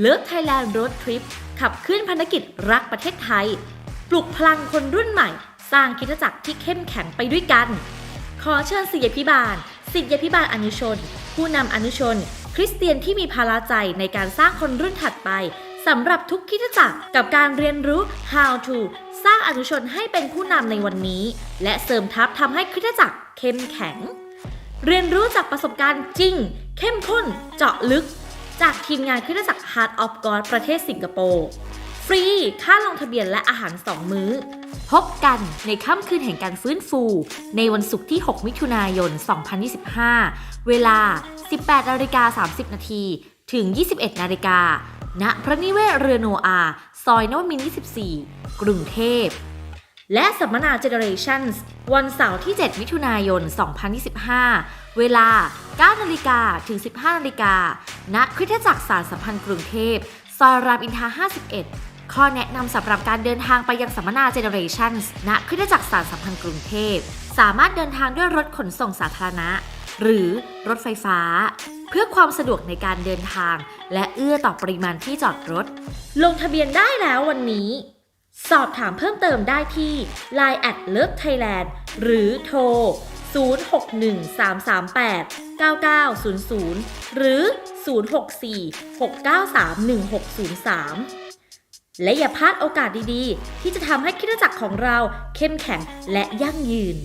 เลิฟไทยแลนด์รถทริปขับเคลื่อนภารกิจรักประเทศไทย ปลุกพลังคนรุ่นใหม่ สร้างคิดจักรที่เข้มแข็งไปด้วยกัน ขอเชิญศิษยพิบาลศิษยพิบาลอนุชน ผู้นำอนุชน คริสเตียนที่มีภาระใจในการสร้างคนรุ่นถัดไปสำหรับทุกคิดจักรกับการเรียนรู้ how to สร้างอนุชนให้เป็นผู้นำในวันนี้ และเสริมทัพทำให้คิดจักรเข้มแข็ง เรียนรู้จากประสบการณ์จริง เข้มข้นเจาะลึก จากทีมงานคริสตจักร Heart of God ประเทศสิงคโปร์ ฟรี ค่าลงทะเบียนและอาหาร 2 มื้อ พบกันในค่ำคืนแห่งการฟื้นฟู ในวันศุกร์ที่ 6 มิถุนายน 2025 เวลา 18นาฬิกา30 นาที ถึง 21นาฬิกาณพระนิเวศเรือโนอา ซอยนวมินทร์24 กรุงเทพ และสัมมนา Generations วันเสาร์ที่ 7 มิถุนายน 2025 เวลา 9 นาฬิกาถึง 15 นาฬิกา ณ คริสตจักรสารสัมพันธ์กรุงเทพ ซอยรามอินทรา51 ข้อแนะนำสำหรับการเดินทางไปยังสัมมนา Generations ณ คริสตจักรสารสัมพันธ์กรุงเทพ สามารถเดินทางด้วยรถขนส่งสาธารณะ หรือรถไฟฟ้า เพื่อความสะดวกในการเดินทาง และเอื้อต่อปริมาณที่จอดรถ ลงทะเบียนได้แล้ววันนี้ สอบถามเพิ่มเติมได้ที่ Line at Love Thailand หรือโทร 0613389900 หรือ 064-693-1603 และอย่าพลาดโอกาสดีๆ ที่จะทำให้คิดจักรของเราเข้มแข็งและยั่งยืน